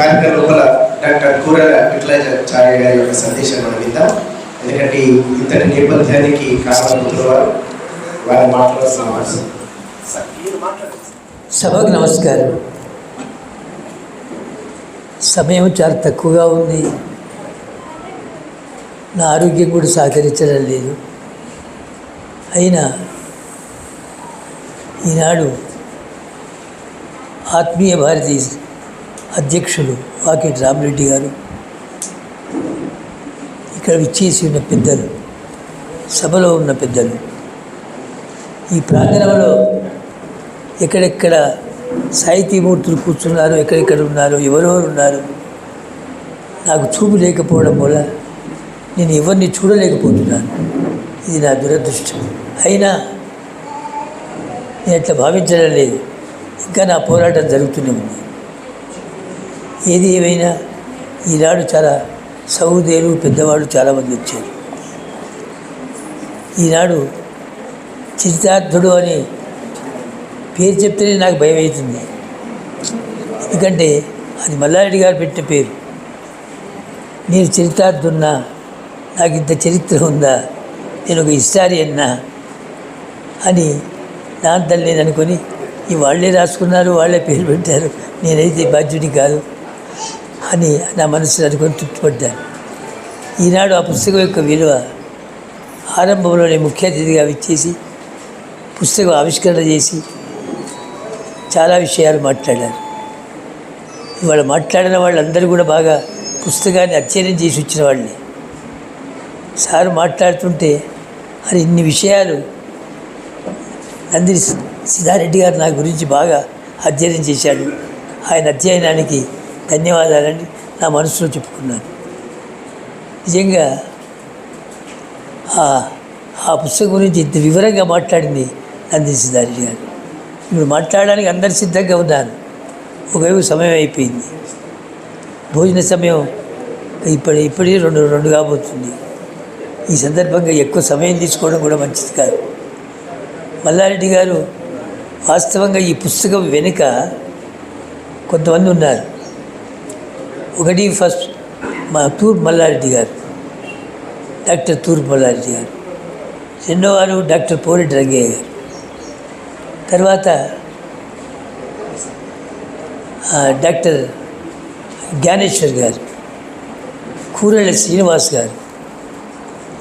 కార్యక్రమం లోపల డాక్టర్ కూరల విఠలాచార్య గారి యొక్క సందేశం మనం విందాం. ఎందుకంటే ఇంతటి నేపథ్యానికి కారణమవుతున్న వారు వారి మాట్లాడుతున్నారు సభకు నమస్కారం. సమయం చాలా తక్కువగా ఉంది. నా ఆరోగ్యం కూడా సహకరించడం లేదు. అయినా ఈనాడు ఆత్మీయ భారతీయ అధ్యక్షులు వాకిటి రామరెడ్డి గారు. ఇక్కడ విచ్చేసి ఉన్న పెద్దలు సభలో ఉన్న పెద్దలు. ఈ ప్రాంగణంలో ఎక్కడెక్కడ సాహితీమూర్తులు కూర్చున్నారు ఎక్కడెక్కడ ఉన్నారు ఎవరెవరు ఉన్నారు నాకు చూపు లేకపోవడం వల్ల నేను ఎవరిని చూడలేకపోతున్నాను. ఇది నా దురదృష్టం. అయినా నేను అట్లా భావించడం లేదు. ఇంకా నా పోరాటం జరుగుతూనే ఉంది. ఏది ఏమైనా ఈనాడు చాలా సౌదేలు పెద్దవాళ్ళు చాలామంది వచ్చారు. ఈనాడు చిరితార్థుడు అని పేరు చెప్తేనే నాకు భయం అవుతుంది ఎందుకంటే అది మల్లారెడ్డి గారు పెట్టిన పేరు. నేను చరితార్థున్నా నాకు ఇంత చరిత్ర ఉందా నేను ఒక హిస్టారియన్నా అని దాంతో నేను అనుకొని ఈ వాళ్ళే రాసుకున్నారు వాళ్ళే పేరు పెట్టారు నేనైతే బాధ్యుడి కాదు. అని నా మనసులో అనుకొని తృప్తిపడ్డాను ఈనాడు ఆ పుస్తకం యొక్క విలువ ఆరంభంలోనే ముఖ్య అతిథిగా విచ్చేసి పుస్తకం ఆవిష్కరణ చేసి చాలా విషయాలు మాట్లాడారు. ఇవాళ మాట్లాడిన వాళ్ళందరూ కూడా బాగా పుస్తకాన్ని అధ్యయనం చేసి వచ్చిన వాళ్ళే. సార్ మాట్లాడుతుంటే అది ఇన్ని విషయాలు నందిని సిద్ధారెడ్డి గారు నా గురించి బాగా అధ్యయనం చేశాడు. ఆయన అధ్యయనానికి ధన్యవాదాలని నా మనసులో చెప్పుకున్నాను. నిజంగా ఆ- ఆ పుస్తకం గురించి ఇంత వివరంగా మాట్లాడింది నందిని గారు. ఇప్పుడు మాట్లాడడానికి అందరు సిద్ధంగా ఉన్నారు. ఒకవైపు సమయం అయిపోయింది. భోజన సమయం ఇప్పుడు ఇప్పుడే రెండు రెండు కాబోతుంది. ఈ సందర్భంగా ఎక్కువ సమయం తీసుకోవడం కూడా మంచిది కాదు. మల్లారెడ్డి గారు వాస్తవంగా ఈ పుస్తకం వెనుక కొంతమంది ఉన్నారు. ఒకటి ఫస్ట్ మా తూర్పు మల్లారెడ్డి గారు డాక్టర్ తూర్పు మల్లారెడ్డి గారు. రెండోవారు డాక్టర్ పోరెడ్డి రంగయ్య గారు. తర్వాత డాక్టర్ జ్ఞానేశ్వర్ గారు కూరళ్ళ శ్రీనివాస్ గారు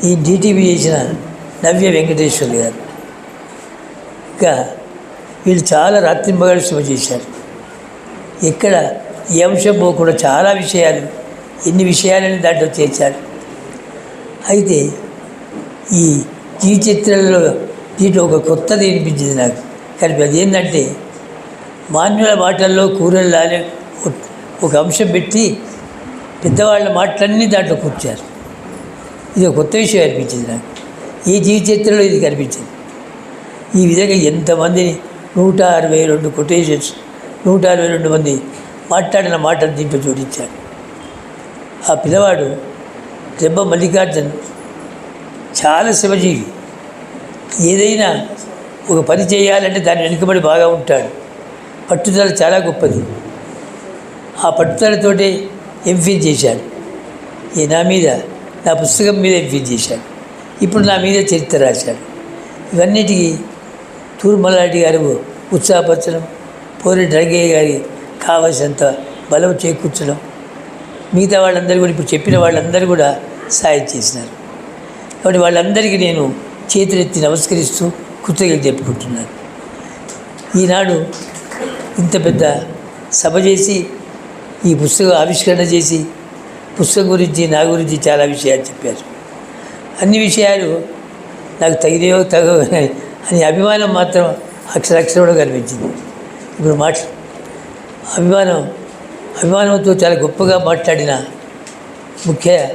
ఈ డిటీవీ చేసిన నవ్య వెంకటేశ్వర్ గారు. ఇంకా వీళ్ళు చాలా రాత్రింబగలు శ్రమ చేశారు. ఎక్కడ ఈ అంశం పోకుండా చాలా విషయాలు ఎన్ని విషయాలని దాంట్లో చేర్చారు అయితే ఈ ఈ చిత్రంలో దీంట్లో ఒక కొత్తది వినిపించింది నాకు. కానీ అది ఏంటంటే మాన్యుల మాటల్లో కూరలు లానే ఒక- అంశం పెట్టి పెద్దవాళ్ళ మాటలన్నీ దాంట్లో కూర్చారు. ఇది ఒక కొత్త విషయం అనిపించింది నాకు. ఈ జీవి చిత్రంలో ఇది కనిపించింది. ఈ విధంగా ఎంతమందిని నూట అరవై రెండు కొటేషన్స్ నూట అరవై రెండు మంది మాట్లాడిన మాటలు దింపి జోడించారు. ఆ పిల్లవాడు దెబ్బ మల్లికార్జున్ చాలా శివజీవి. ఏదైనా ఒక పని చేయాలంటే దాని వెనుకబడి బాగా ఉంటాడు. పట్టుదల చాలా గొప్పది. ఆ పట్టుదలతోటే ఎంఫిల్ చేశాడు. ఈ నా మీద నా పుస్తకం మీద ఎంఫిల్ చేశాడు. ఇప్పుడు నా మీద చరిత్ర రాశాడు. ఇవన్నిటికీ తూర్మలాంటి గారు ఉత్సాహపరచడం పోరి రంగయ్య గారి కావలసినంత బలం చేకూర్చడం. మిగతా వాళ్ళందరూ కూడా ఇప్పుడు చెప్పిన వాళ్ళందరూ కూడా సాయం చేసినారు. కాబట్టి వాళ్ళందరికీ నేను చేతులెత్తి నమస్కరిస్తూ కృతజ్ఞతలు చెప్పుకుంటున్నాను. ఈనాడు ఇంత పెద్ద సభ చేసి ఈ పుస్తకం ఆవిష్కరణ చేసి పుస్తకం గురించి నా గురించి చాలా విషయాలు చెప్పారు. అన్ని విషయాలు నాకు తగినయో తగ అని అభిమానం మాత్రం అక్షరాక్షరంలో కనిపించింది. ఇప్పుడు మాట అభిమానం అభిమానంతో చాలా గొప్పగా మాట్లాడిన ముఖ్య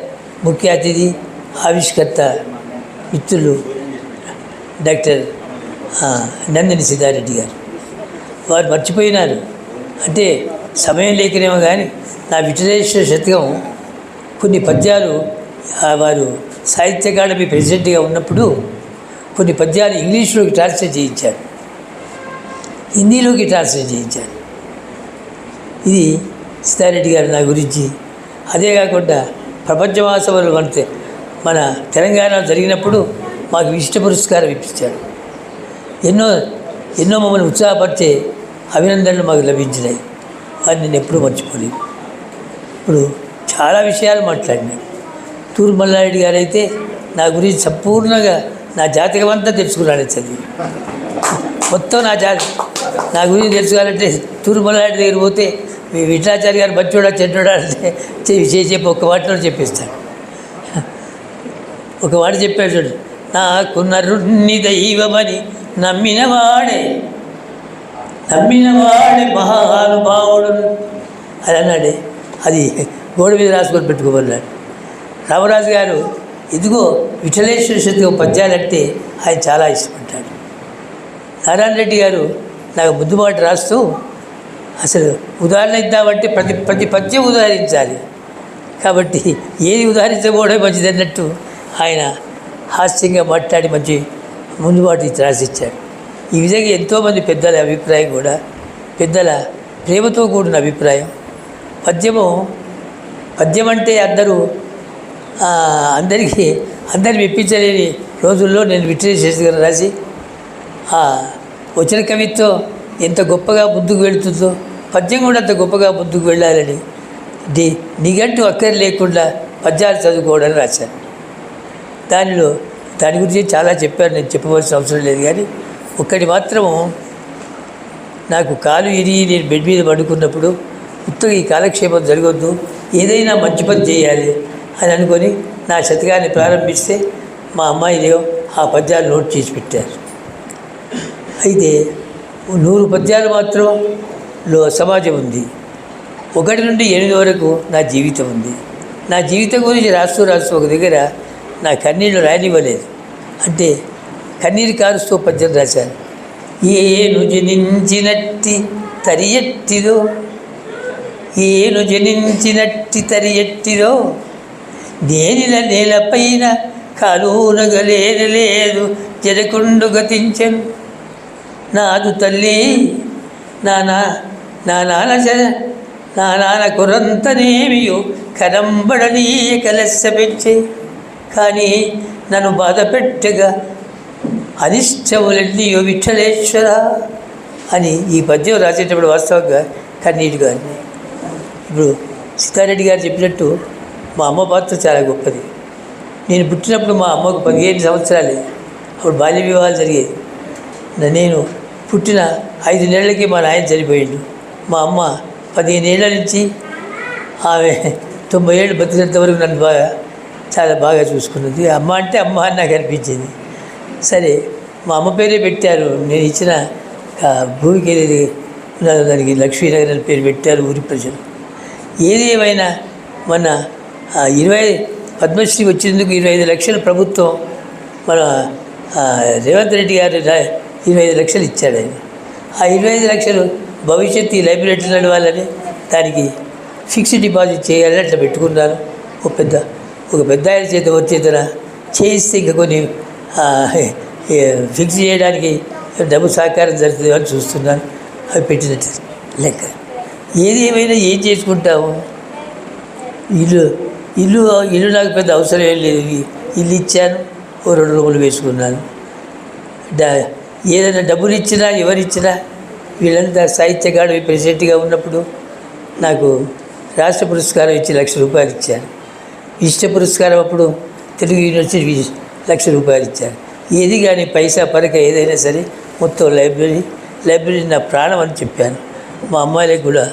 ముఖ్య అతిథి ఆవిష్కర్త మిత్రులు డాక్టర్ నందిని సిద్ధారెడ్డి గారు. వారు మర్చిపోయినారు. అంటే సమయం లేకనేమో కానీ నా విఠలేశ్వర శతకం కొన్ని పద్యాలు వారు సాహిత్య అకాడమీ ప్రెసిడెంట్గా ఉన్నప్పుడు కొన్ని పద్యాలు ఇంగ్లీష్లోకి ట్రాన్స్లేట్ చేయించారు. హిందీలోకి ట్రాన్స్లేట్ చేయించారు. ఇది సీతారెడ్డి గారు నా గురించి. అదే కాకుండా ప్రపంచ మహాసభలు మన మన తెలంగాణ జరిగినప్పుడు మాకు విశిష్ట పురస్కారం ఇప్పించారు. ఎన్నో ఎన్నో మమ్మల్ని ఉత్సాహపరిచే అభినందనలు మాకు లభించినాయి. అది నేను ఎప్పుడూ మర్చిపోలేదు ఇప్పుడు చాలా విషయాలు మాట్లాడినాడు తూర్పు మల్లారెడ్డి గారు అయితే నా గురించి సంపూర్ణంగా నా జాతకం అంతా తెలుసుకున్నాడు చదివి. మొత్తం నా జాతి నా గురించి తెలుసుకోవాలంటే తూర్పు మల్లారెడ్డి దగ్గర పోతే మీ గారు బచ్చోడా చెడ్డోడా అంటే చె- చెప్పి ఒక వాటిలో చెప్పిస్తాడు. ఒక వాడు చెప్పాడు చూడు నాకు నరుణ్ణి దైవమని నమ్మినవాడే నమ్మినవాడే మహానుభావుడు. అని అన్నాడే. అది గోడ మీద రాసుకొని పెట్టుకోమన్నాడు. రామరాజు గారు ఇదిగో విఠలేశ్వర శక్తి పద్యాలంటే ఆయన చాలా ఇష్టపడ్డాడు. నారాయణ రెడ్డి గారు నాకు ముద్దుమాట రాస్తూ అసలు ఉదాహరణ ఇద్దామంటే ప్రతి ప్రతి పద్యం ఉదాహరించాలి. కాబట్టి ఏది ఉదాహరించకపోవడం మంచిది అన్నట్టు ఆయన హాస్యంగా మాట్లాడి మంచి ముందుబాటు రాసిచ్చాడు ఈ విధంగా ఎంతోమంది పెద్దల అభిప్రాయం కూడా పెద్దల ప్రేమతో కూడిన అభిప్రాయం. పద్యము పద్యం అంటే అందరూ అందరికీ అందరిని మెప్పించలేని రోజుల్లో నేను విట్రేసేసి గారు రాసి వచ్చిన కవిత్వం ఎంత గొప్పగా ముందుకు వెళుతుందో పద్యం కూడా అంత గొప్పగా ముందుకు వెళ్ళాలని. డి నిఘంటు అక్కర్ లేకుండా పద్యాలు చదువుకోవడం రాశాను దానిలో దాని గురించి చాలా చెప్పాను నేను చెప్పవలసిన అవసరం లేదు కానీ ఒక్కటి మాత్రము నాకు కాలు ఇరిగి నేను బెడ్ మీద పడుకున్నప్పుడు ఉత్తగా ఈ కాలక్షేపం జరగొద్దు ఏదైనా మంచి పని చేయాలి అని అనుకొని నా శతకాన్ని ప్రారంభిస్తే మా అమ్మాయిలు ఆ పద్యాలు నోట్ చేసి పెట్టారు. అయితే నూరు పద్యాలు మాత్రం లో సమాజం ఉంది. ఒకటి నుండి ఎనిమిది వరకు నా జీవితం ఉంది. నా జీవితం గురించి రాస్తూ రాస్తూ ఒక దగ్గర నా కన్నీళ్ళు రానివ్వలేదు. అంటే కన్నీరు కారుస్తూ పద్యం రాశాను. ఏను జనించినట్టి తరియెట్టిదో ఏను జనించినట్టి తరియెట్టిదో దేనిల నేలపైన కాలూనగలేని లేదు జరకుండు గతించను. నాదు తల్లి నా నా నాన్న నా నాన్న కురంతనేమియు కరంబడనీ కలెస్స పెంచే. కానీ నన్ను బాధ పెట్టగా అనిష్టములన్నీయో విఠలేశ్వర అని ఈ పద్యం రాసేటప్పుడు వాస్తవంగా కన్నీటి గారిని. ఇప్పుడు సీతారెడ్డి గారు చెప్పినట్టు మా అమ్మ పాత్ర చాలా గొప్పది. నేను పుట్టినప్పుడు మా అమ్మకు పదిహేను సంవత్సరాలే. అప్పుడు బాల్య వివాహాలు జరిగేది నేను పుట్టిన ఐదు నెలలకి మా నాయన చనిపోయిండు. మా అమ్మ పదిహేను ఏళ్ళ నుంచి ఆమె తొంభై ఏళ్ళు బతికినంత వరకు నన్ను బాగా చాలా బాగా చూసుకున్నది. అమ్మ అంటే అమ్మ అని నాకు అనిపించింది. సరే మా అమ్మ పేరే పెట్టారు. నేను ఇచ్చిన భూమికి ఏది దానికి లక్ష్మీనగర్ అని పేరు పెట్టారు ఊరి ప్రజలు. ఏది ఏమైనా మన ఇరవై పద్మశ్రీ వచ్చినందుకు ఇరవై ఐదు లక్షల ప్రభుత్వం మన రేవంత్ రెడ్డి గారు ఇరవై ఐదు లక్షలు ఇచ్చాడు ఆయన. ఆ ఇరవై ఐదు లక్షలు భవిష్యత్తు ఈ లైబ్రరీ నడవాలని దానికి ఫిక్స్డ్ డిపాజిట్ చేయాలని అట్లా పెట్టుకున్నాను ఒక పెద్ద ఒక పెద్ద ఆయన చేత వచ్చేతన చేయిస్తే ఇంకా కొన్ని ఫిక్స్ చేయడానికి డబ్బు సహకారం జరుగుతుంది అని చూస్తున్నాను అవి పెట్టినట్టు లెక్క. ఏది ఏమైనా ఏం చేసుకుంటాము? ఇల్లు ఇల్లు ఇల్లు నాకు పెద్ద అవసరం ఏం లేదు. ఇల్లు ఇచ్చాను ఓ రెండు రూములు వేసుకున్నాను. డా ఏదైనా డబ్బులు ఇచ్చినా ఎవరిచ్చినా వీళ్ళంతా సాహిత్య అకాడమీ ప్రెసిడెంట్గా ఉన్నప్పుడు నాకు రాష్ట్ర పురస్కారం ఇచ్చి లక్ష రూపాయలు ఇచ్చాను ఇష్ట పురస్కారం అప్పుడు తెలుగు యూనివర్సిటీ లక్ష రూపాయలు ఇచ్చాను ఏది కానీ పైసా పరక ఏదైనా సరే మొత్తం లైబ్రరీ లైబ్రరీ నా ప్రాణం అని చెప్పాను. మా అమ్మాయిలకు కూడా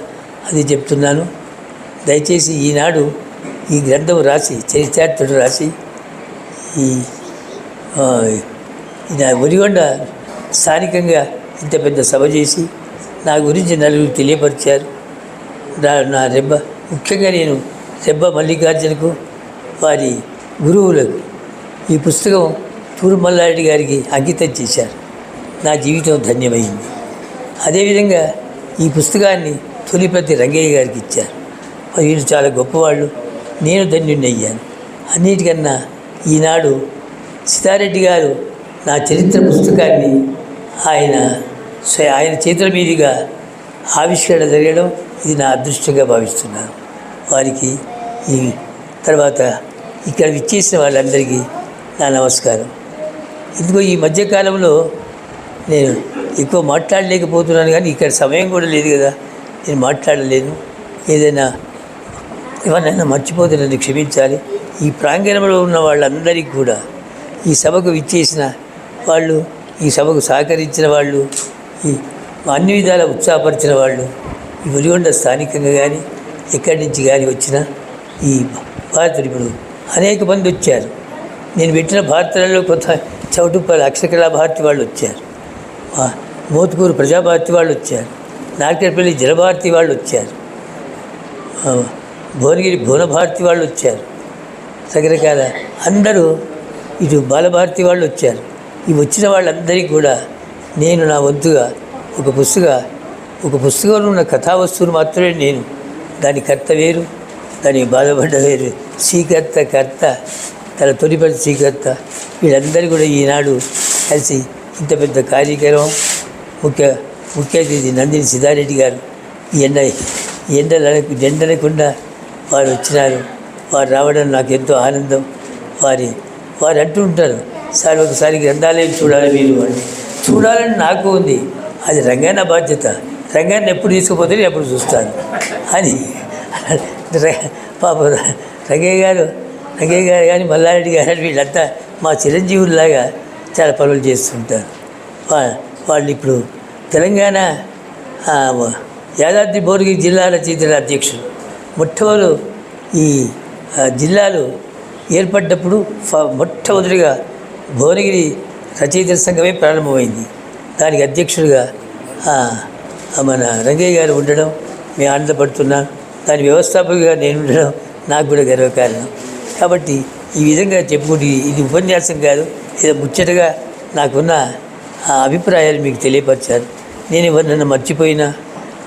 అది చెప్తున్నాను. దయచేసి ఈనాడు ఈ గ్రంథం రాసి చరిత్రార్థుడు రాసి ఈ నా ఒరిగొండ స్థానికంగా ఇంత పెద్ద సభ చేసి నా గురించి నలుగురు తెలియపరిచారు. నా నా రెబ్బ ముఖ్యంగా నేను రెబ్బ మల్లికార్జునకు వారి గురువులకు ఈ పుస్తకం తూరుమల్లారెడ్డి గారికి అంకితం చేశారు. నా జీవితం ధన్యమైంది. అదేవిధంగా ఈ పుస్తకాన్ని తొలిపతి రంగయ్య గారికి ఇచ్చారు. మరి వీళ్ళు చాలా గొప్పవాళ్ళు. నేను ధన్యుణ్ణి అయ్యాను. అన్నిటికన్నా ఈనాడు సీతారెడ్డి గారు నా చరిత్ర పుస్తకాన్ని ఆయన ఆయన చేతుల మీదుగా ఆవిష్కరణ జరగడం ఇది నా అదృష్టంగా భావిస్తున్నాను. వారికి ఈ తర్వాత ఇక్కడ విచ్చేసిన వాళ్ళందరికీ నా నమస్కారం. ఎందుకో ఈ మధ్యకాలంలో నేను ఎక్కువ మాట్లాడలేకపోతున్నాను కానీ ఇక్కడ సమయం కూడా లేదు కదా. నేను మాట్లాడలేను. ఏదైనా ఎవరినైనా మర్చిపోతే నన్ను క్షమించాలి. ఈ ప్రాంగణంలో ఉన్న వాళ్ళందరికీ కూడా ఈ సభకు విచ్చేసిన వాళ్ళు ఈ సభకు సహకరించిన వాళ్ళు ఈ అన్ని విధాల ఉత్సాహపరిచిన వాళ్ళు ఈ ఒలిగొండ స్థానికంగా కానీ ఎక్కడి నుంచి కానీ వచ్చిన ఈ భారతులు ఇప్పుడు అనేక మంది వచ్చారు. నేను పెట్టిన భారతలలో కొత్త చౌటుప్పల్ అక్షరకళా భారతి వాళ్ళు వచ్చారు. మోతుకూరు ప్రజాభారతి వాళ్ళు వచ్చారు. నార్కెట్పల్లి జలభారతి వాళ్ళు వచ్చారు. భువనగిరి భువనభారతి వాళ్ళు వచ్చారు. రకరకాల అందరూ ఇటు బాలభారతి వాళ్ళు వచ్చారు. ఈ వచ్చిన వాళ్ళందరికీ కూడా నేను నా వంతుగా ఒక పుస్తక ఒక పుస్తకంలో ఉన్న కథావస్తువును మాత్రమే నేను. దాని కర్త వేరు దానికి బాధపడ్డ వేరు. శ్రీకర్త కర్త తన తొలిపడి శ్రీకర్త. వీళ్ళందరూ కూడా ఈనాడు కలిసి ఇంత పెద్ద కార్యక్రమం ముఖ్య ముఖ్య అతిథి నందిని సిద్ధారెడ్డి గారు ఈ ఎండ ఈ ఎండలకు ఎండలకుండా వారు వచ్చినారు. వారు రావడం నాకు ఎంతో ఆనందం. వారి వారు అంటూ ఉంటారు సార్ ఒకసారి గ్రంథాలయం చూడాలి మీరు అంటే చూడాలని నాకు ఉంది. అది రంగన్న బాధ్యత. రంగాన్ని ఎప్పుడు తీసుకుపోతే నేను ఎప్పుడు చూస్తాను. అని. ర- పాప రంగయ్య గారు రంగయ్య గారు కానీ మల్లారెడ్డి గారు కానీ వీళ్ళంతా మా చిరంజీవుల్లాగా చాలా పనులు చేస్తుంటారు. వా- వాళ్ళు ఇప్పుడు తెలంగాణ యాదాద్రి భువనగిరి జిల్లా రచయితల అధ్యక్షుడు మొట్టమొదలు ఈ జిల్లాలు ఏర్పడ్డప్పుడు మొట్టమొదటిగా భువనగిరి రచయితల సంఘమే ప్రారంభమైంది. దానికి అధ్యక్షుడిగా మన రంగయ్య గారు ఉండడం మేము ఆనందపడుతున్నాం. దాని వ్యవస్థాపకుగా నేను ఉండడం నాకు కూడా గర్వకారణం. కాబట్టి ఈ విధంగా చెప్పుకుంటే ఇది ఉపన్యాసం కాదు ఏదో ముచ్చటగా నాకున్న ఆ అభిప్రాయాలు మీకు తెలియపరిచారు. నేను ఎవరినైనా మర్చిపోయినా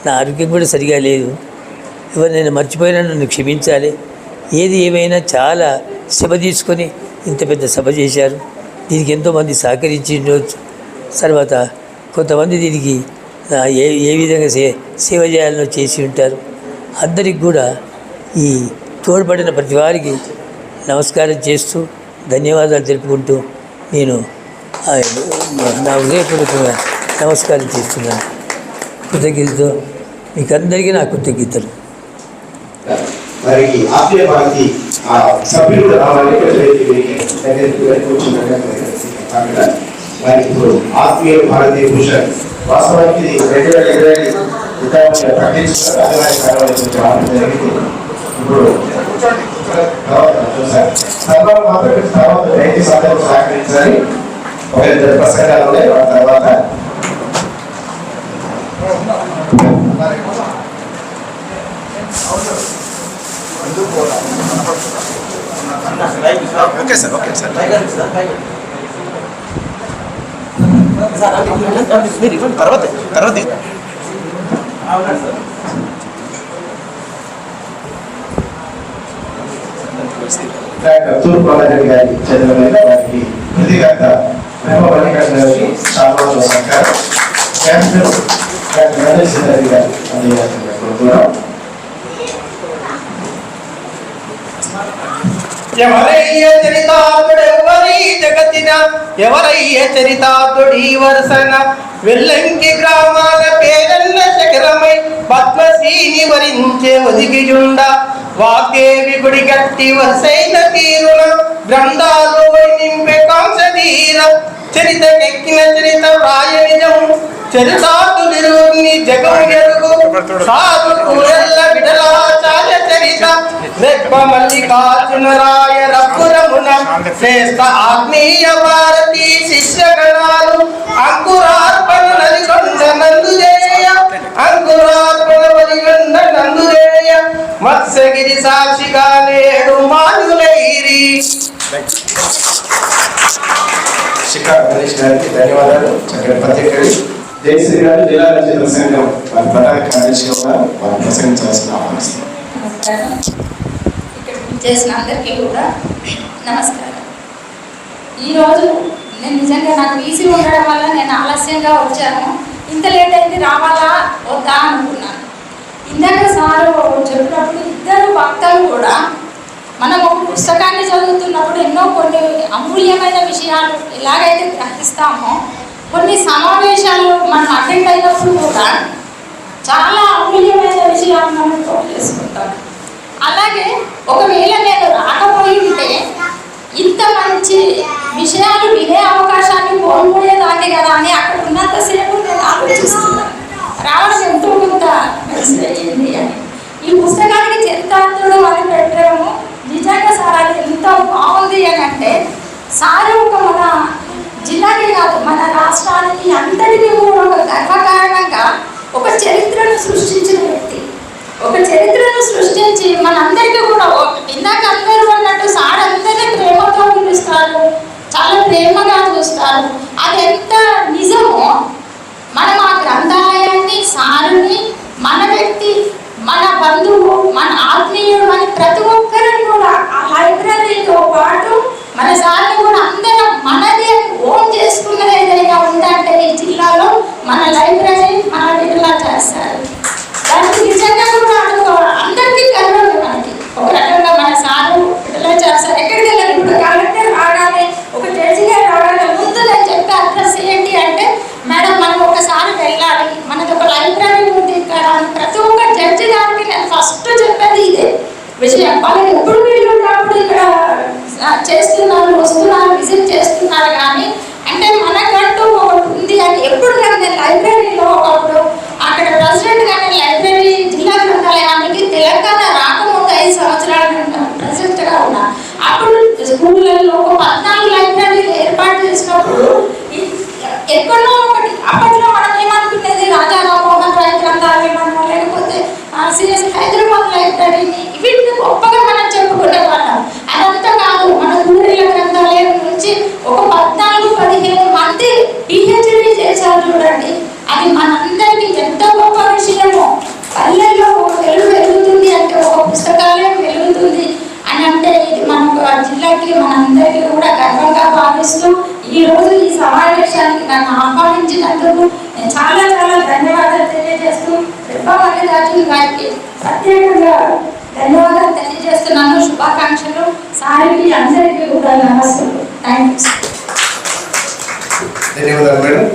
నా ఆరోగ్యం కూడా సరిగా లేదు. ఎవరినైనా మర్చిపోయినా నన్ను క్షమించాలి. ఏది ఏమైనా చాలా శ్రమ తీసుకొని ఇంత పెద్ద సభ చేశారు. దీనికి ఎంతోమంది సహకరించి ఉండవచ్చు తర్వాత కొంతమంది దీనికి ఏ ఏ విధంగా సే సేవ చేయాలనో చేసి ఉంటారు. అందరికి కూడా ఈ తోడ్పడిన ప్రతి వారికి నమస్కారం చేస్తూ ధన్యవాదాలు తెలుపుకుంటూ నేను నా హృదయపూర్వకంగా నమస్కారం చేస్తున్నాను. కృతజ్ఞతతో మీకు అందరికీ నా కృతజ్ఞతలు. మరి ఆత్మీయ భారతి ఆ సభ్యులు రావాలి మరి ఇప్పుడు ఆత్మీయ భారతీయ భూషణ్ వాస్తవానికి రెండు వేల ఇరవై ఇప్పుడు తర్వాత మాత్రం తర్వాత దయచేసి అందరూ సహకరించాలి. ఒక ఇద్దరు ప్రసంగాలు ఉన్నాయి. తర్వాత ఓకే సార్ ఓకే సార్. తర్వాత తర్వాత తూర్పుగోదావరి గారి చేతుల మీద వారికి ఇదిగాక మెహబూబ్ గారి గారికి చాలా సహకారం క్యాప్టెన్ డాక్టర్ నరేష్ గారి గారు ఎవరయ్య చరితార్థుడెవ్వరి జగతిన? ఎవరయ్య చరితార్థుడి వరసన? వెల్లంకి గ్రామాల పేరన్న శకరమై పద్మశ్రీని వరించే ఒదిగిజుండ వాగ్దేవి గుడి గట్టి వసైన తీరున గ్రంథాలు నింపే కాంసధీర చరితకెక్కిన చరిత రాయ నిజం రాయనిజం చరితార్థుడిరుని జగం ఎరుగు. సాధు కూరెల్ల విడలాచార్య చరిత. రెప్ప మల్లికార్జున రాయ రఘురమున శ్రేష్ఠ ఆగ్నేయ భారతీ శిష్యగణాలు అంకురార్పణ నదిగొండ నందుజేయ నందుజేయ మత్స్యగిరి సాక్షిగా నేడు మానులైరి శిఖా గణేష్ గారికి ధన్యవాదాలు చక్కటి ప్రత్యేకరి జయశ్రీ గారు జిల్లా రచయితల సంఘం వారి ప్రధాన కార్యదర్శిగా ఉన్నారు వారు ప్రసంగించాల్సిన ఇక్కడ చేసిన అందరికీ కూడా నమస్కారం ఈరోజు నేను నిజంగా నాకు ఈజీ ఉండడం వల్ల నేను ఆలస్యంగా వచ్చాను. ఇంత లేట్ అయింది రావాలా? వద్దా అనుకున్నాను. ఇందాక సారు చెప్పినప్పుడు ఇద్దరు భక్తలు కూడా మనం ఒక పుస్తకాన్ని చదువుతున్నప్పుడు ఎన్నో కొన్ని అమూల్యమైన విషయాలు ఎలాగైతే గ్రహిస్తామో కొన్ని సమావేశాల్లో మనం అటెండ్ అయినప్పుడు కూడా చాలా అమూల్యమైన విషయాలు మనం నోట్ చేసుకుంటాం. అలాగే ఒకవేళ నేను రాకపోయి ఉంటే ఇంత మంచి విషయాలు వినే అవకాశాన్ని కోల్పోయేదాన్ని కదా అని అక్కడ ఉన్నంతసేపు నేను ఆలోచిస్తున్నాను రావడం ఎంతో కొంత మంచిదయ్యింది అని. ఈ పుస్తకానికి చరితార్థుడు అని పెట్టడము నిజంగా సార్ అది ఎంత బాగుంది అని అంటే సార్ ఒక మన జిల్లాకే కాదు మన రాష్ట్రానికి అందరికీ కూడా ఒక గర్వకారణంగా ఒక చరిత్రను సృష్టించిన వ్యక్తి. ఒక చరిత్రను సృష్టించి మనందరికీ కూడా ఇందాక అందరూ అన్నట్టు సార్ అందరినీ ప్రేమతో పిలుస్తారు చాలా ప్రేమగా చూస్తారు. అది ఎంత నిజమో మనం ఆ గ్రంథాలయాన్ని సారుని మన వ్యక్తి మన బంధువు మన ఆత్మీయుడు అని ప్రతి ఒక్కరిని కూడా ఆ లైబ్రరీతో పాటు మన సార్ని కూడా అందరం మనదే ఓన్ చేసుకున్నది ఏదైనా ఉందంటే ఈ జిల్లాలో మన లైబ్రరీ మన విడుదల చేస్తారు దానికి నిజంగా కూడా అందరికీ గర్వం మనకి ఒక రకంగా మన సారు విడుదల చేస్తారు ఎక్కడికి వెళ్ళాలి ఇప్పుడు కలెక్టర్ రాగానే ఒక జడ్జి గారు రాగానే ముందు నేను చెప్పే అడ్రస్ ఏంటి అంటే మేడం మనం ఒకసారి వెళ్ళాలి. మనది ఒక లైబ్రరీ ఉంది ఇక్కడ. ప్రతి ఒక్క జడ్జి గారికి నేను ఫస్ట్ చెప్పేది ఇదే. విషయం వాళ్ళు ఎప్పుడు వీళ్ళు ఉన్నప్పుడు ఇక్కడ ఆ, చేస్తున్నారు వస్తున్నారు విజిట్ చేస్తున్నారు కానీ అంటే మనకంటూ ఒకటి ఉంది అని ఎప్పుడు కానీ నేను లైబ్రరీలో ఒకప్పుడు అక్కడ ప్రెసిడెంట్ గానే లైబ్రరీ జిల్లా గ్రంథాలయానికి తెలంగాణ రాకముందు ఐదు సంవత్సరాల ప్రెసిడెంట్గా ఉన్నా అప్పుడు స్కూళ్ళల్లో ఒక పద్నాలుగు లైబ్రరీలు ఏర్పాటు చేసినప్పుడు ఈ- ఎక్కడో ఒకటి అప్పట్లో మనం ఏమనుకునేది రాజా రామ్మోహన్ రాయ్ గ్రంథాలయం అనో లేకపోతే సిఎస్ హైదరాబాద్ లైబ్రరీని వీటిని గొప్పగా మనం చెప్పుకునే వాళ్ళం అదంతా కాదు మన ఊరిల గ్రంథాలయం నుంచి ఒక పద్నాలుగు పదిహేను మంది పిహెచ్డి చేశారు చూడండి. అది మనందరికీ ఎంత గొప్ప విషయమో. పల్లెల్లో ఒక వెలుగు వెలుగుతుంది అంటే ఒక పుస్తకాలయం వెలుగుతుంది అని అంటే ఇది మన జిల్లాకి మనందరికీ కూడా గర్వంగా భావిస్తూ ఈ రోజు ఈ సమావేశానికి నన్ను ఆహ్వానించినందుకు నేను చాలా చాలా ధన్యవాదాలు తెలియజేస్తూ రెబ్బ మల్లికార్జున గారికి ప్రత్యేకంగా ధన్యవాదాలు తెలియజేస్తున్నాను. శుభాకాంక్షలు. సారికి అందరికీ కూడా నమస్కారం. థ్యాంక్ యూ ధన్యవాదాలు మేడం.